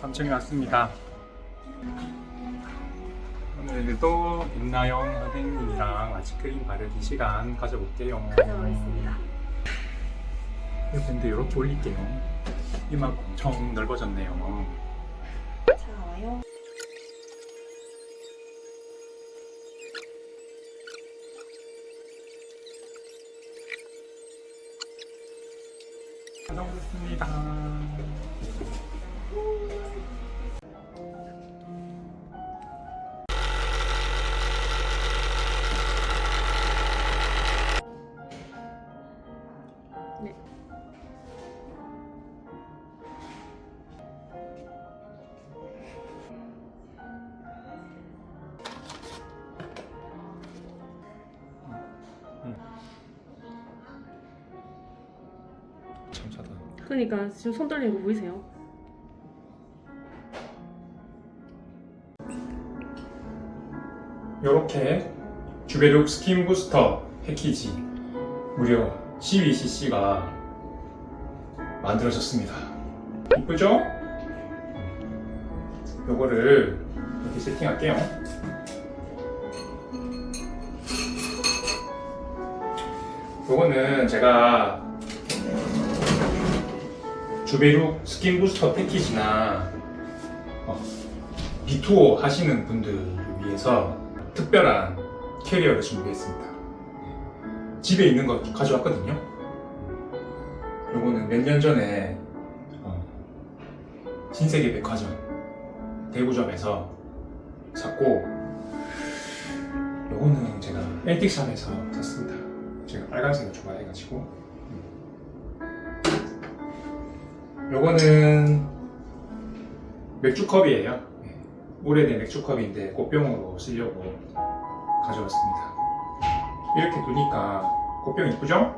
3층에 왔습니다. 오늘도 빛나영 선생님이랑 아이스크림 바르기 시간 가져볼게요. 가져오겠습니다. 이 밴드 이렇게 올릴게요. 이막 엄청 넓어졌네요. 자, 와요. 가져오겠습니다. 참 차다. 그러니까 지금 손 떨리는 거 보이세요? 이렇게 주베룩 스킨 부스터 패키지 무려 12cc가 만들어졌습니다. 이쁘죠? 요거를 이렇게 세팅할게요. 요거는 제가 주베룩 스킨 부스터 패키지나 어, 비투어 하시는 분들을 위해서 특별한 캐리어를 준비했습니다. 집에 있는 거 가져왔거든요. 요거는 몇 년 전에 어, 신세계 백화점 대구점에서 샀고 요거는 제가 앤틱샵에서 샀습니다. 제가 빨간색을 좋아해가지고 요거는 맥주컵이에요. 네. 오래된 맥주컵인데 꽃병으로 쓰려고 가져왔습니다. 이렇게 두니까 꽃병 이쁘죠?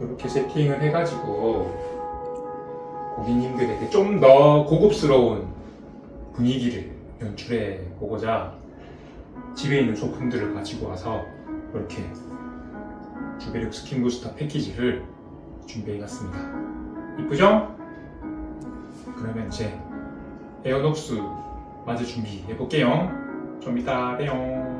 이렇게 세팅을 해가지고 고객님들에게 좀 더 고급스러운 분위기를 연출해 보고자 집에 있는 소품들을 가지고 와서 이렇게 주베룩 스킨 부스터 패키지를 준비해봤습니다. 이쁘죠? 그러면 이제 에어녹스 맞을 준비해 볼게요. 좀 이따 봬요.